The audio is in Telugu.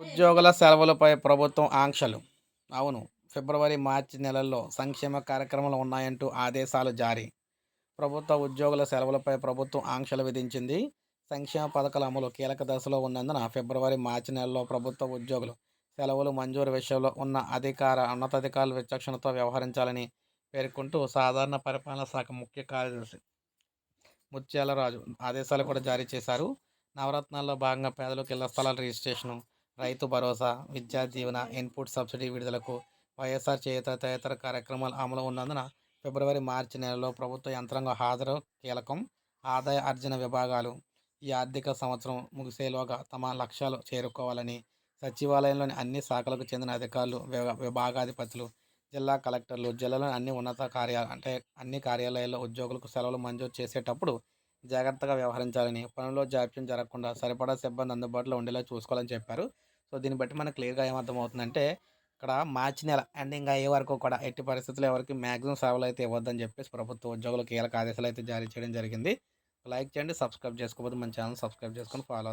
ఉద్యోగుల సెలవులపై ప్రభుత్వం ఆంక్షలు. అవును ఫిబ్రవరి మార్చి నెలల్లో సంక్షేమ కార్యక్రమాలు ఉన్నాయంటూ ఆదేశాలు జారీ. ప్రభుత్వ ఉద్యోగుల సెలవులపై ప్రభుత్వం ఆంక్షలు విధించింది. సంక్షేమ పథకాల అమలు కీలక దశలో ఉన్నందున ఫిబ్రవరి మార్చి నెలలో ప్రభుత్వ ఉద్యోగులు సెలవులు మంజూరు విషయంలో ఉన్న అధికార ఉన్నతాధికారులు విచక్షణతో వ్యవహరించాలని పేర్కొంటూ సాధారణ పరిపాలనా శాఖ ముఖ్య కార్యదర్శి ముత్యాలరాజు ఆదేశాలు కూడా జారీ చేశారు. నవరత్నాల్లో భాగంగా పేదలకు ఇళ్ళ స్థలాల registration Rythu Bharosa Vidya Deevena input subsidy విడుదలకు వైఎస్ఆర్ చేత తదితర కార్యక్రమాలు అమలు ఉన్నందున ఫిబ్రవరి మార్చి నెలలో ప్రభుత్వ యంత్రాంగం హాజరు. కీలకం ఆదాయ అర్జన విభాగాలు ఈ ఆర్థిక సంవత్సరం ముగిసేలోగా తమ లక్ష్యాలు చేరుకోవాలని సచివాలయంలోని అన్ని శాఖలకు చెందిన అధికారులు విభా- విభాగాధిపతులు జిల్లా కలెక్టర్లు జిల్లాలోని అన్ని ఉన్నత కార్యాలయ అంటే అన్ని కార్యాలయాల్లో ఉద్యోగులకు సెలవులు మంజూరు చేసేటప్పుడు జాగ్రత్తగా వ్యవహరించాలని పనుల్లో జాప్యం జరగకుండా సరిపడా సిబ్బంది అందుబాటులో ఉండేలా చూసుకోవాలని చెప్పారు. సో దీన్ని బట్టి మనకు క్లియర్గా ఏమర్థమవుతుందంటే ఇక్కడ మార్చి నెల ఎండింగ్ అయ్యే వరకు కూడా ఎట్టి పరిస్థితుల్లో ఎవరికి మ్యాక్సిమం సెలవులు అయితే ఇవ్వద్దని చెప్పేసి ప్రభుత్వ ఉద్యోగులు కీలక ఆదేశాలు అయితే జారీ చేయడం జరిగింది. లైక్ చేయండి సబ్స్క్రైబ్ చేసుకోకపోతే మన ఛానల్ సబ్స్క్రైబ్ చేసుకొని ఫాలో